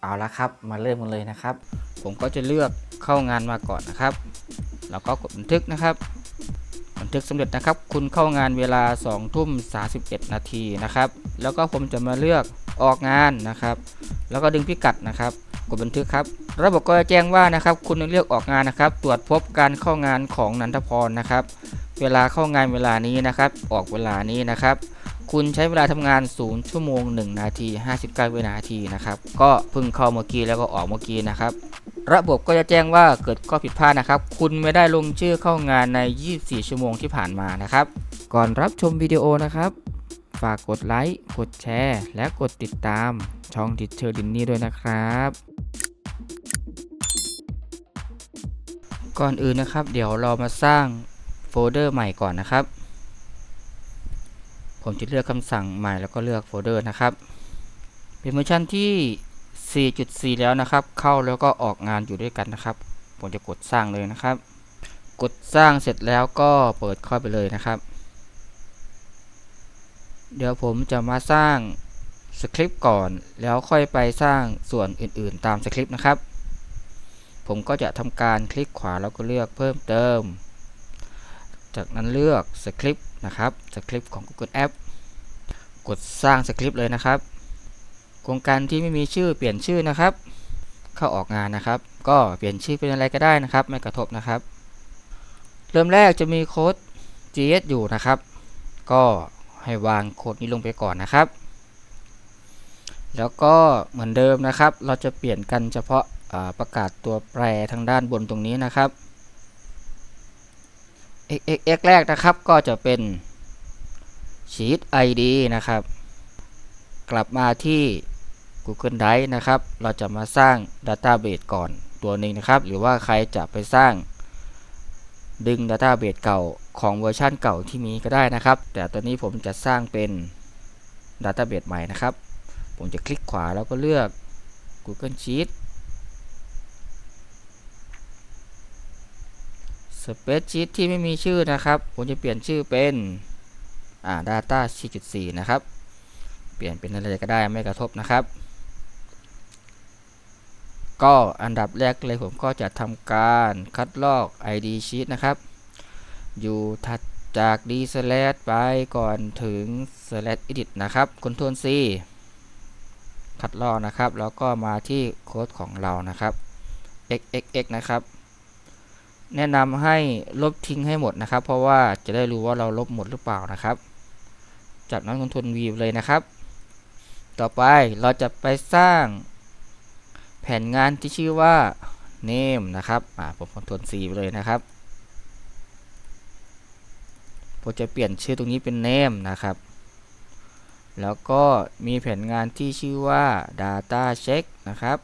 เอาละครับ มาเริ่มกันเลยนะครับ ผมก็จะเลือกเข้างานมาก่อนนะครับ แล้วก็กดบันทึกนะครับ บันทึกสำเร็จนะครับ คุณเข้างานเวลา2ทุ่ม31 นาทีนะครับ แล้วก็ผมจะมาเลือกออกงานนะครับ แล้วก็ดึงพิกัดนะครับ กดบันทึกครับ ระบบก็จะแจ้งว่านะครับ คุณเลือกออกงานนะครับ ตรวจพบการเข้างานของนันทพรนะครับ เวลาเข้างานเวลานี้นะครับ ออกเวลานี้นะครับ คุณใช้เวลาทำงาน 0 ชั่วโมง 1 นาที 59 วินาทีนะครับ ก็พิ่งเข้าเมื่อกี้แล้วก็ออกเมื่อกี้นะครับ ระบบก็จะแจ้งว่าเกิดข้อผิดพลาดนะครับ คุณไม่ได้ลงชื่อเข้างานใน 24 ชั่วโมงที่ผ่านมานะครับ ก่อนรับชมวิดีโอนะครับ ฝากกดไลค์ กดแชร์ และกดติดตาม ช่องดิเชอร์ดินนี่ด้วยนะครับก่อนอื่นนะครับ เดี๋ยวเรามาสร้างโฟลเดอร์ใหม่ก่อนนะครับ ผมจะเลือกคำสั่งใหม่แล้วก็เลือกโฟลเดอร์นะครับ เป็นเวอร์ชันที่ 4.4 แล้วนะครับ เข้าแล้วก็ออกงานอยู่ด้วยกันนะครับ ผมจะกดสร้างเลยนะครับ กดสร้างเสร็จแล้วก็เปิดเข้าไปเลยนะครับ เดี๋ยวผมจะมาสร้างสคริปต์ก่อน แล้วค่อยไปสร้างส่วนอื่นๆ ตามสคริปต์นะครับ ผมก็จะทำการคลิกขวาแล้วก็เลือกเพิ่มเติม จากนั้นเลือกสคริปต์ นะครับสคริปต์ของ Google App กดสร้างสคริปต์เลยนะครับ โครงการที่ไม่มีชื่อเปลี่ยนชื่อนะครับ เข้าออกงานนะครับ ก็เปลี่ยนชื่อเป็นอะไรก็ได้นะครับ ไม่กระทบนะครับ เริ่มแรกจะมีโค้ด GS อยู่นะครับ ก็ให้วางโค้ดนี้ลงไปก่อนนะครับ แล้วก็เหมือนเดิมนะครับ เราจะเปลี่ยนกันเฉพาะประกาศตัวแปรทางด้านบนตรงนี้นะครับ x x แรกนะครับก็จะเป็น sheet id นะครับ กลับมาที่ Google Drive นะครับ เราจะมาสร้าง Database ก่อนตัวหนึ่งนะครับ หรือว่าใครจะไปสร้าง ดึง Database เก่าของเวอร์ชันเก่าที่มีก็ได้นะครับ แต่ตอนนี้ผมจะสร้างเป็น Database ใหม่นะครับ ผมจะคลิกขวาแล้วก็เลือก Google Sheet Spreadsheet ที่ไม่มีชื่อนะครับ ผมจะเปลี่ยนชื่อเป็นอ่า data 4.4 นะครับ เปลี่ยนเป็นอะไรก็ได้ไม่กระทบนะครับ ก็อันดับแรกเลยผมก็จะทำการคัดลอก ID sheet นะครับ อยู่ถัดจาก d slash ไปก่อนถึง slash edit นะครับ Ctrl C คัดลอกนะครับ แล้วก็มาที่โค้ดของเรานะครับ xxx นะครับ แนะนำให้ลบทิ้งให้หมดนะครับ เพราะว่าจะได้รู้ว่าเราลบหมดหรือเปล่านะครับ จากนั้น Ctrl V เลยนะครับ ต่อไปเราจะไปสร้างแผนงานที่ชื่อว่า name นะครับอ่าผม Ctrl C ไปเลยนะครับผมจะเปลี่ยนชื่อตรงนี้เป็น name นะครับ แล้วก็มีแผนงานที่ชื่อว่า data check นะครับ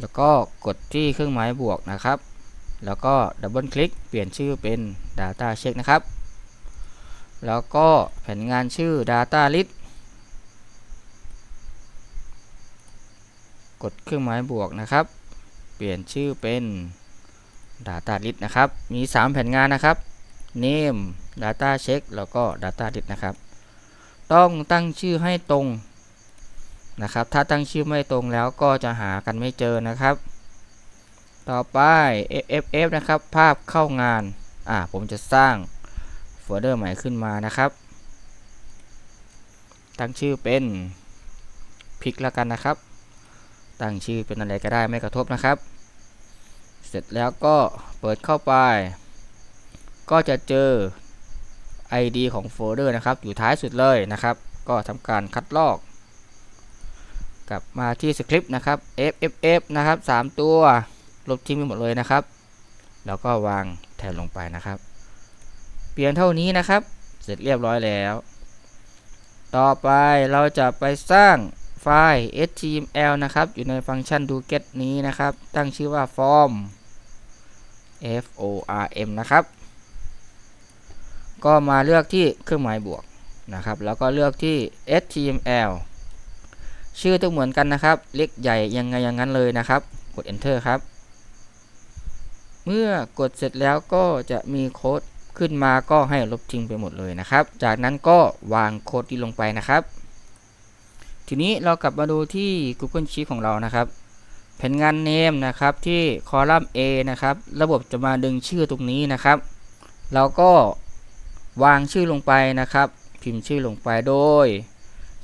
แล้วก็กดที่เครื่องหมายบวกนะครับ แล้วก็ดับเบิลคลิกเปลี่ยนชื่อเป็น data check นะครับ แล้วก็แผนงานชื่อ data list กดเครื่องหมายบวกนะครับ เปลี่ยนชื่อเป็น data list นะครับ มี 3 แผนงานนะครับ name data check แล้วก็ data list นะครับ ต้องตั้งชื่อให้ตรงนะครับ ถ้าตั้งชื่อไม่ตรงแล้วก็จะหากันไม่เจอนะครับ ต่อไป FFF นะครับ ภาพเข้างาน อ่า ผมจะสร้างโฟลเดอร์ใหม่ขึ้นมานะครับ ตั้งชื่อเป็นพิกแล้วกันนะครับ ตั้งชื่อเป็นอะไรก็ได้ไม่กระทบนะครับ เสร็จแล้วก็เปิดเข้าไป ก็จะเจอ ID ของโฟลเดอร์นะครับ อยู่ท้ายสุดเลยนะครับ ก็ทำการคัดลอก กลับมาที่สคริปต์นะครับ FFF นะครับ 3 ตัว ลบทิ้งไปหมดเลยนะครับ แล้วก็วางแทนลงไปนะครับ เปลี่ยนเท่านี้นะครับ เสร็จเรียบร้อยแล้ว ต่อไปเราจะไปสร้างไฟล์ html นะครับ อยู่ในฟังก์ชัน doget นี้นะครับ ตั้งชื่อว่า form f o r m นะครับ ก็มาเลือกที่เครื่องหมายบวกนะครับ แล้วก็เลือกที่ html ชื่อต้องเหมือนกันนะครับ เล็กใหญ่ยังไงอย่างนั้นเลยนะครับ กด enter ครับ เมื่อกดเสร็จแล้วก็จะมีโค้ดขึ้นมาก็ให้ลบทิ้งไปหมดเลยนะครับ จากนั้นก็วางโค้ดที่ลงไปนะครับ ทีนี้เรากลับมาดูที่ Google Sheet ของเรานะครับ แผนงาน name นะครับที่คอลัมน์ A นะครับ ระบบจะมาดึงชื่อตรงนี้นะครับ เราก็วางชื่อลงไปนะครับ พิมพ์ชื่อลงไปโดย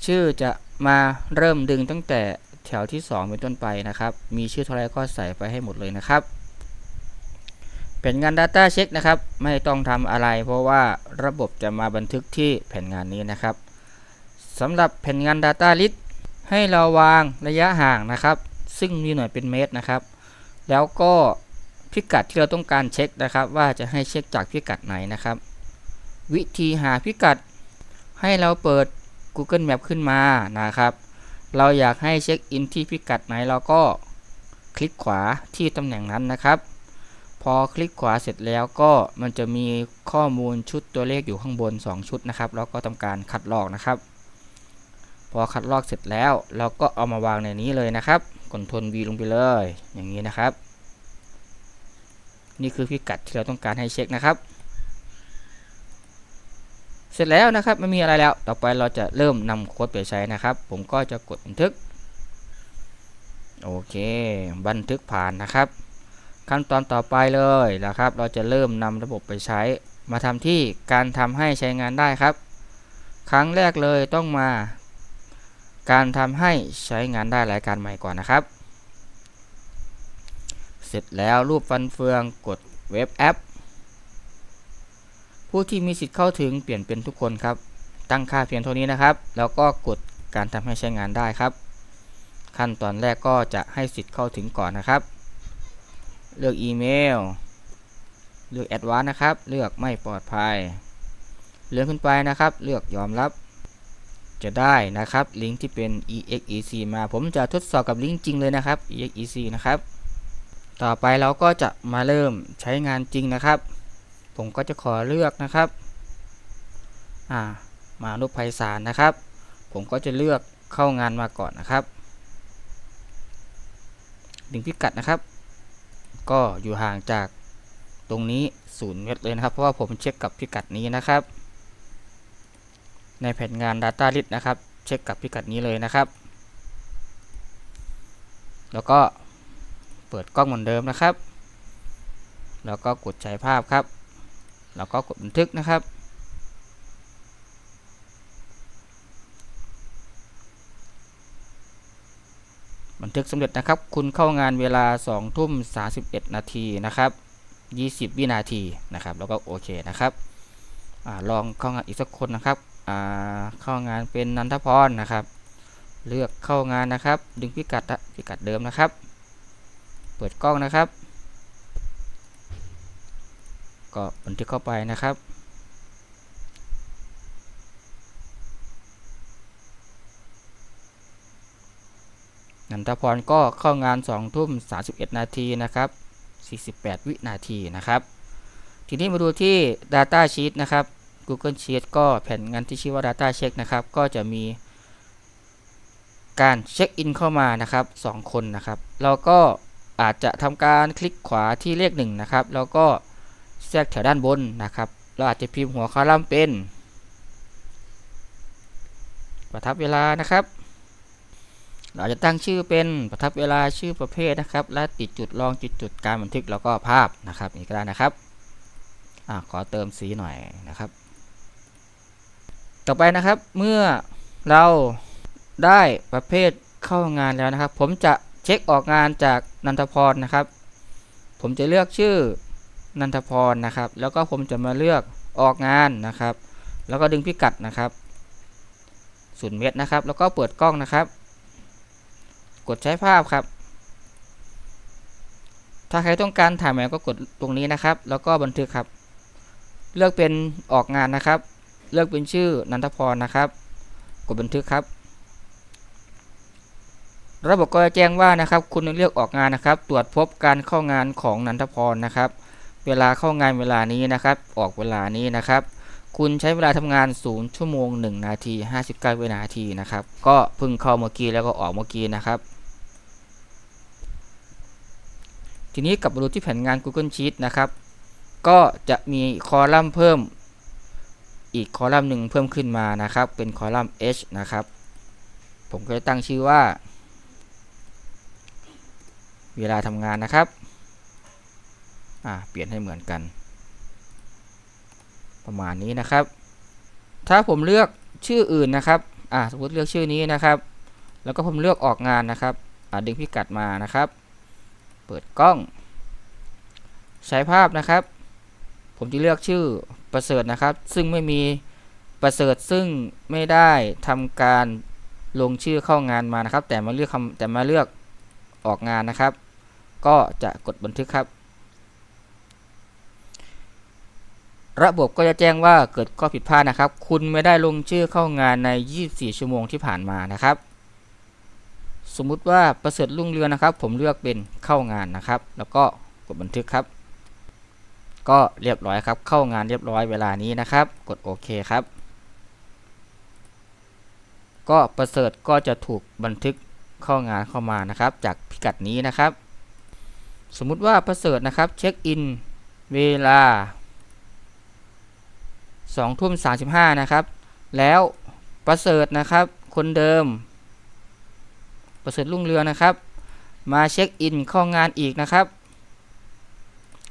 ชื่อจะมาเริ่มดึงตั้งแต่แถวที่ 2 เป็นต้นไปนะครับ มีชื่อเท่าไรก็ใส่ไปให้หมดเลยนะครับ ผนงาน Data Check นะครับ ไม่ต้องทำอะไร เพราะว่าระบบจะมาบันทึกที่แผนงานนี้นะครับสำหรับแผนงาน Data List ให้เราวางระยะห่างนะครับ ซึ่งมีหน่วยเป็นเมตรนะครับ แล้วก็พิกัดที่เราต้องการเช็คนะครับ ว่าจะให้เช็คจากพิกัดไหนนะครับ วิธีหาพิกัด ให้เราเปิด Google Map ขึ้นมานะครับ เราอยากให้เช็คอินที่พิกัดไหนเราก็คลิกขวาที่ตำแหน่งนั้นนะครับ พอคลิกขวาเสร็จแล้วก็มันจะมีข้อมูลชุดตัวเลขอยู่ข้างบน 2 ชุดนะครับ แล้วก็ทำการคัดลอกนะครับ พอคัดลอกเสร็จแล้ว เราก็เอามาวางในนี้เลยนะครับกดทน V ลงไปเลย อย่างนี้นะครับ นี่คือพิกัดที่เราต้องการให้เช็คนะครับ เสร็จแล้วนะครับไม่มีอะไรแล้ว ต่อไปเราจะเริ่มนำโค้ดไปใช้นะครับ ผมก็จะกดบันทึก โอเค บันทึกผ่านนะครับ ขั้นตอนต่อไปเลยนะครับ เราจะเริ่มนำระบบไปใช้ มาทำที่การทำให้ใช้งานได้ครับ ครั้งแรกเลยต้องมา การทำให้ใช้งานได้รายการใหม่ก่อนนะครับ เสร็จแล้วรูปฟันเฟืองกดเว็บแอป ผู้ที่มีสิทธิ์เข้าถึงเปลี่ยนเป็นทุกคนครับ ตั้งค่าเพียงเท่านี้นะครับ แล้วก็กดการทำให้ใช้งานได้ครับ ขั้นตอนแรกก็จะให้สิทธิ์เข้าถึงก่อนนะครับ เลือกอีเมล เลือกแอดวานนะครับ เลือกไม่ปลอดภัย เลื่อนขึ้นไปนะครับ เลือกยอมรับ จะได้นะครับ ลิงก์ที่เป็น exec มา ผมจะทดสอบกับลิงก์จริงเลยนะครับ exec นะครับ ต่อไปเราก็จะมาเริ่มใช้งานจริงนะครับ ผมก็จะขอเลือกนะครับ อ่า มารูปไพศาลนะครับ ผมก็จะเลือกเข้างานมาก่อนนะครับ ดึงพิกัดนะครับ ก็อยู่ห่างจากตรงนี้ศูนย์เมตรเลยนะครับ เพราะว่าผมเช็คกับพิกัดนี้นะครับ ในแผนงาน Data List นะครับ เช็คกับพิกัดนี้เลยนะครับ แล้วก็เปิดกล้องเหมือนเดิมนะครับ แล้วก็กดใช้ภาพครับ แล้วก็กดบันทึกนะครับ บันทึกสำเร็จนะครับ คุณเข้างานเวลา2ทุ่ม31 นาทีนะครับ 20 วินาทีนะครับ แล้วก็โอเคนะครับอลองเข้างานอีกสักคนนะครับเข้างานเป็นนันทพรนะครับ เลือกเข้างานนะครับ ดึงพิกัดพิกัดเดิมนะครับ เปิดกล้องนะครับ ก็บันทึกเข้าไปนะครับ นันทพรก็เข้างาน2ทุ่ม31 นาทีนะครับ 48 วินาทีนะครับ ทีนี้มาดูที่ Data Sheet นะครับ Google Sheet ก็แผ่นงานที่ชื่อว่า Data Check นะครับ ก็จะมีการเช็คอินเข้ามานะครับ 2 คนนะครับ เราก็อาจจะทำการคลิกขวาที่เลข1นะครับ แล้วก็แทรกแถวด้านบนนะครับ เราอาจจะพิมพ์หัวคอลัมน์เป็น ประทับเวลานะครับ เราจะตั้งชื่อเป็นประทับเวลาชื่อประเภทนะครับ และติดจุดรองจุดจุดการบันทึกแล้วก็ภาพนะครับนี่ก็ได้นะครับอขอเติมสีหน่อยนะครับ ต่อไปนะครับเมื่อเราได้ประเภทเข้างานแล้วนะครับ ผมจะเช็คออกงานจากนันทพรนะครับ ผมจะเลือกชื่อนันทพรนะครับ แล้วก็ผมจะมาเลือกออกงานนะครับ แล้วก็ดึงพิกัดนะครับศูนย์เมตรนะครับ แล้วก็เปิดกล้องนะครับ กดใช้ภาพครับ ถ้าใครต้องการถ่ายแมวก็กดตรงนี้นะครับ แล้วก็บันทึกครับ เลือกเป็นออกงานนะครับ เลือกเป็นชื่อนันทพรนะครับ กดบันทึกครับ ระบบก็จะแจ้งว่านะครับ คุณเลือกออกงานนะครับ ตรวจพบการเข้างานของนันทพรนะครับ เวลาเข้างานเวลานี้นะครับ ออกเวลานี้นะครับคุณใช้เวลาทำงาน 0 ชั่วโมง 1 นาที 59 วินาทีนะครับ ก็พิ่งเข้าเมื่อกี้แล้วก็ออกเมื่อกี้นะครับ ทีนี้กลับมาดูที่แผนงาน Google Sheet นะครับ ก็จะมีคอลัมน์เพิ่มอีกคอลัมน์หนึ่งเพิ่มขึ้นมานะครับ เป็นคอลัมน์ H นะครับ ผมก็จะตั้งชื่อว่า เวลาทำงานนะครับอ่าเปลี่ยนให้เหมือนกัน ประมาณนี้นะครับ ถ้าผมเลือกชื่ออื่นนะครับอ่าสมมติเลือกชื่อนี้นะครับ แล้วก็ผมเลือกออกงานนะครับดึงพิกัดมานะครับ เปิดกล้อง ใช้ภาพนะครับ ผมจะเลือกชื่อประเสริฐนะครับ ซึ่งไม่มีประเสริฐซึ่งไม่ได้ทำการลงชื่อเข้างานมานะครับ แต่มาเลือกคำแต่มาเลือกออกงานนะครับ ก็จะกดบันทึกครับ ระบบก็จะแจ้งว่าเกิดข้อผิดพลาดนะครับ คุณไม่ได้ลงชื่อเข้างานใน 24 ชั่วโมงที่ผ่านมานะครับ สมมุติว่าประเสริฐรุ่งเรืองนะครับ ผมเลือกเป็นเข้างานนะครับ แล้วก็กดบันทึกครับ ก็เรียบร้อยครับ เข้างานเรียบร้อยเวลานี้นะครับ กดโอเคครับ ก็ประเสริฐก็จะถูกบันทึกเข้างานเข้ามานะครับ จากพิกัดนี้นะครับ สมมุติว่าประเสริฐนะครับเช็คอินเวลา2ทุ่ม35นะครับ แล้วประเสริฐนะครับ คนเดิม ประเสริฐรุ่งเรืองนะครับ มาเช็คอินข้างานอีกนะครับ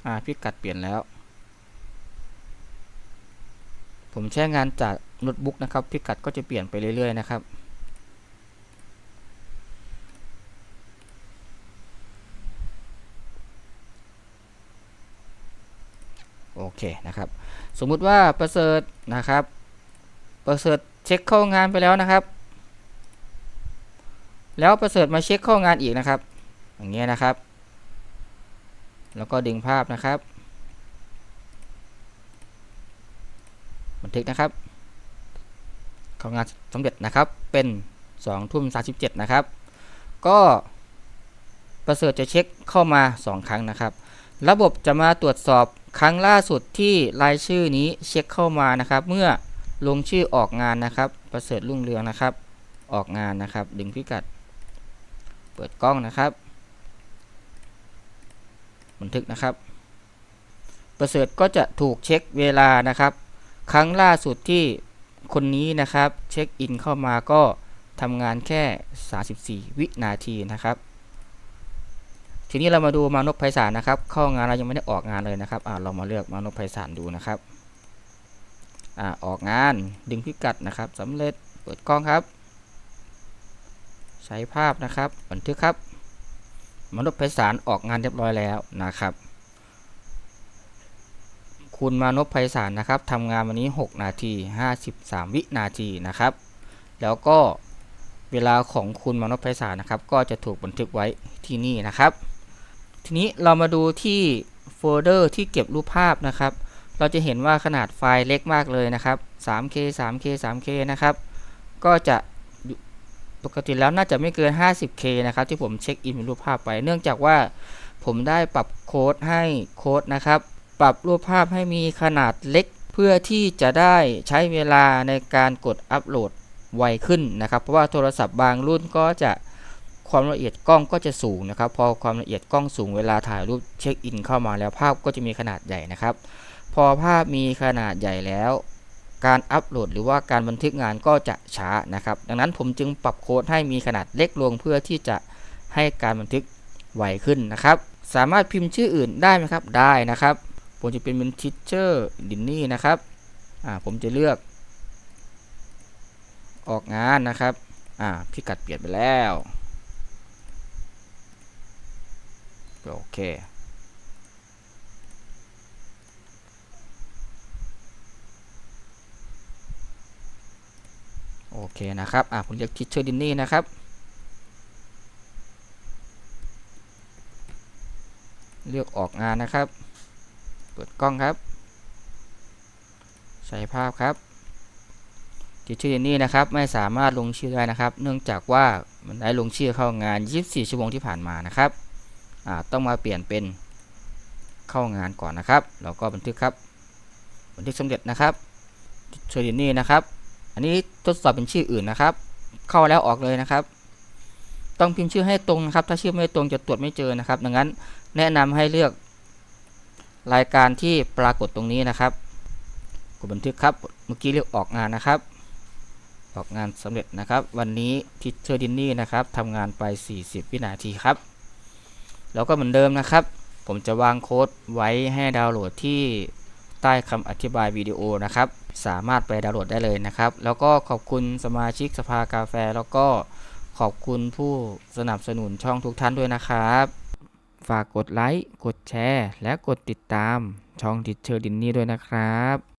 อ่าพิกัดเปลี่ยนแล้ว ผมใช้งานจากโน้ตบุ๊กนะครับ พิกัดก็จะเปลี่ยนไปเรื่อยๆนะครับโอเคนะครับ สมมุติว่าประเสริฐนะครับ ประเสริฐเช็คเข้างานไปแล้วนะครับ แล้วประเสริฐมาเช็คเข้างานอีกนะครับ อย่างเงี้ยนะครับ แล้วก็ดึงภาพนะครับ บันทึกนะครับ เข้างานสำเร็จนะครับ เป็น2ทุ่ม37นะครับ ก็ประเสริฐจะเช็คเข้ามา 2 ครั้งนะครับ ระบบจะมาตรวจสอบครั้งล่าสุดที่รายชื่อนี้เช็คเข้ามานะครับ เมื่อลงชื่อออกงานนะครับ ประเสริฐรุ่งเรืองนะครับ ออกงานนะครับ ดึงพิกัด เปิดกล้องนะครับ บันทึกนะครับ ประเสริฐก็จะถูกเช็คเวลานะครับ ครั้งล่าสุดที่คนนี้นะครับ เช็คอินเข้ามาก็ทำงานแค่ 34 วินาทีนะครับ ทีนี้เรามาดูมานพไพศาลนะครับ เข้างานเรายังไม่ได้ออกงานเลยนะครับอ่าเรามาเลือกมานพไพศาลดูนะครับอ่าออกงานดึงพิกัดนะครับสำเร็จเปิดกล้องครับ ใช้ภาพนะครับ บันทึกครับ มนุษย์ไพศาลออกงานเรียบร้อยแล้วนะครับ คุณมานพไพศาลนะครับทำงานวันนี้ 6 นาที 53 วินาทีนะครับ แล้วก็เวลาของคุณมานพไพศาลนะครับ ก็จะถูกบันทึกไว้ที่นี่นะครับ ทีนี้เรามาดูที่โฟลเดอร์ที่เก็บรูปภาพนะครับ เราจะเห็นว่าขนาดไฟล์เล็กมากเลยนะครับ 3K 3K 3K นะครับ ก็จะ ปกติแล้วน่าจะไม่เกิน 50K นะครับที่ผมเช็คอินเป็นรูปภาพไป เนื่องจากว่าผมได้ปรับโค้ดให้โค้ดนะครับ ปรับรูปภาพให้มีขนาดเล็ก เพื่อที่จะได้ใช้เวลาในการกดอัปโหลดไวขึ้นนะครับ เพราะว่าโทรศัพท์บางรุ่นก็จะความละเอียดกล้องก็จะสูงนะครับ พอความละเอียดกล้องสูงเวลาถ่ายรูปเช็คอินเข้ามาแล้วภาพก็จะมีขนาดใหญ่นะครับ พอภาพมีขนาดใหญ่แล้ว การอัปโหลดหรือว่าการบันทึกงานก็จะช้านะครับ ดังนั้นผมจึงปรับโค้ดให้มีขนาดเล็กลงเพื่อที่จะให้การบันทึกไวขึ้นนะครับ สามารถพิมพ์ชื่ออื่นได้ไหมครับได้นะครับผมจะเป็นเป็นทิชเชอร์ดินนี่นะครับอ่าผมจะเลือก ออกงานนะครับอ่าพิกัดเปลี่ยนไปแล้วโอเค โอเคนะครับอ่าผมเรียกทิเชอร์ดินนี่นะครับเลือกออกงานนะครับ เปิดกล้องครับใช้ภาพครับทิเชอร์ดินนี่นะครับไม่สามารถลงชื่อได้นะครับ เนื่องจากว่ามันได้ลงชื่อเข้างาน 24 ชั่วโมงที่ผ่านมานะครับอ่าต้องมาเปลี่ยนเป็นเข้างานก่อนนะครับ แล้วก็บันทึกครับ บันทึกสำเร็จนะครับทิเชอร์ดินนี่นะครับ อันนี้ทดสอบเป็นชื่ออื่นนะครับ เข้าแล้วออกเลยนะครับ ต้องพิมพ์ชื่อให้ตรงนะครับ ถ้าชื่อไม่ตรงจะตรวจไม่เจอนะครับ ดังนั้นแนะนำให้เลือกรายการที่ปรากฏตรงนี้นะครับ กดบันทึกครับ เมื่อกี้เลือกออกงานนะครับ ออกงานสำเร็จนะครับ วันนี้ทิเชอร์ดินนี่นะครับทำงานไป 40 วินาทีครับ แล้วก็เหมือนเดิมนะครับ ผมจะวางโค้ดไว้ให้ดาวน์โหลดที่ใต้คำอธิบายวิดีโอนะครับ สามารถไปดาวน์โหลดได้เลยนะครับ แล้วก็ขอบคุณสมาชิกสภากาแฟ แล้วก็ขอบคุณผู้สนับสนุนช่องทุกท่านด้วยนะครับ ฝากกดไลค์ กดแชร์ และกดติดตามช่องดิเชอร์ดินนี่ด้วยนะครับ